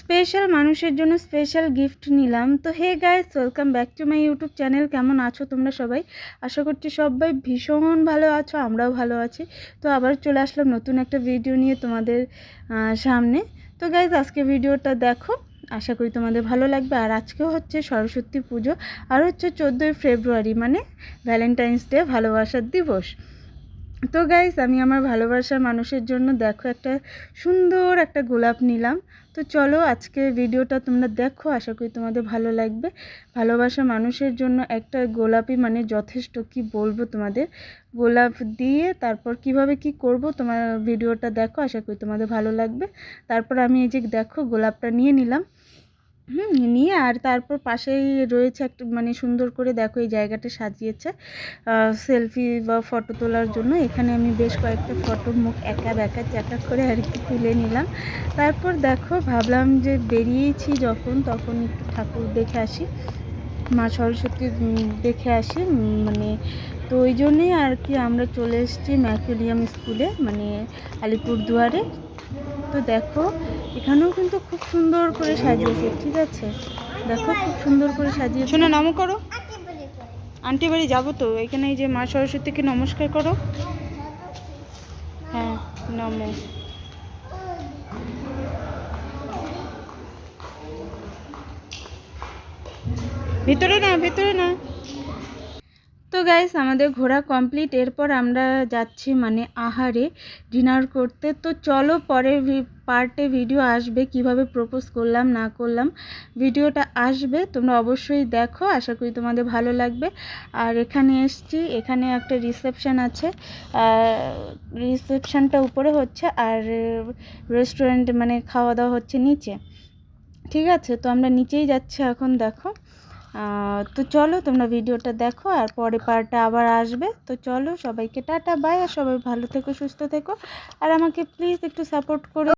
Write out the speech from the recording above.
Special মানুষের জন্য special gift নিলাম। তো hey guys, welcome back to my YouTube channel. কেমন আছো তোমরা সবাই? আশা করছি সবাই ভীষণ ভালো আছো, আমরাও ভালো আছি। তো আবার চলে আসলাম নতুন একটা ভিডিও নিয়ে তোমাদের সামনে। তো গাইজ আজকে ভিডিওটা দেখো, আশা করি তোমাদের ভালো লাগবে। আর আজকেও হচ্ছে সরস্বতী পুজো, আর হচ্ছে চোদ্দোই ফেব্রুয়ারি মানে ভ্যালেন্টাইন্স ডে ভালোবাসার দিবস। তো গাইস আমি আমার ভালোবাসার মানুষের জন্য দেখো একটা সুন্দর একটা গোলাপ নিলাম। তো চলো আজকে ভিডিওটা তোমরা দেখো, আশা করি তোমাদের ভালো লাগবে। ভালোবাসা মানুষের জন্য একটা গোলাপই মানে যথেষ্ট, কি বলব তোমাদের? গোলাপ দিয়ে তারপর কীভাবে কি করব তোমার ভিডিওটা দেখো, আশা করি তোমাদের ভালো লাগবে। তারপর আমি এই যে দেখো গোলাপটা নিয়ে নিলাম। হুম, নিয়ে আর তারপর পাশেই রয়েছে একটা মানে সুন্দর করে দেখো এই জায়গাটা সাজিয়েছে। সেলফি বা ফটো তোলার জন্য। এখানে আমি বেশ কয়েকটা ফটো মুখ একা ব্যাকা চ্যাকা করে আর কি তুলে নিলাম। তারপর দেখো, ভাবলাম যে বেরিয়েছি যখন, তখন একটু ঠাকুর দেখে আসি। মা সরস্বতী দেখে আসি মানে তো ওই জন্যেই আর কি আমরা চলে এসেছি ম্যাকুলিয়াম স্কুলে মানে আলিপুরদুয়ারে। তো দেখো, এখানেও কিন্তু খুব সুন্দর করে সাজিয়েছে, ঠিক আছে? দেখো, খুব সুন্দর করে সাজিয়েছে। শোনো, নাম করো। আন্টি বাড়ি যাব তো, এখানে যে মা সরস্বতীকে নমস্কার করো। হ্যাঁ নমো। ভিতরে না ভিতরে না। তো গাইস আমাদের ঘোরা কমপ্লিট এরপর আমরা যাচ্ছি মানে আহারে ডিনার করতে। তো চলো পরের পার্টে ভিডিও আসবে, কীভাবে প্রপোজ করলাম, না করলাম। ভিডিওটা আসবে, তোমরা অবশ্যই দেখো, আশা করি তোমাদের ভালো লাগবে। আর এখানে এসছি, এখানে একটা রিসেপশন আছে। রিসেপশনটা উপরে হচ্ছে, আর রেস্টুরেন্ট মানে খাওয়া দাওয়া হচ্ছে নিচে। ঠিক আছে? তো আমরা নিচেই যাচ্ছি এখন, দেখো। তো চলো তোমরা ভিডিওটা দেখো আর পরে পার্টটা আবার আসবে। তো চলো সবাইকে টাটা বাই আর সবাই ভালো থেকো, সুস্থ থেকো। আর আমাকে প্লিজ একটু সাপোর্ট করো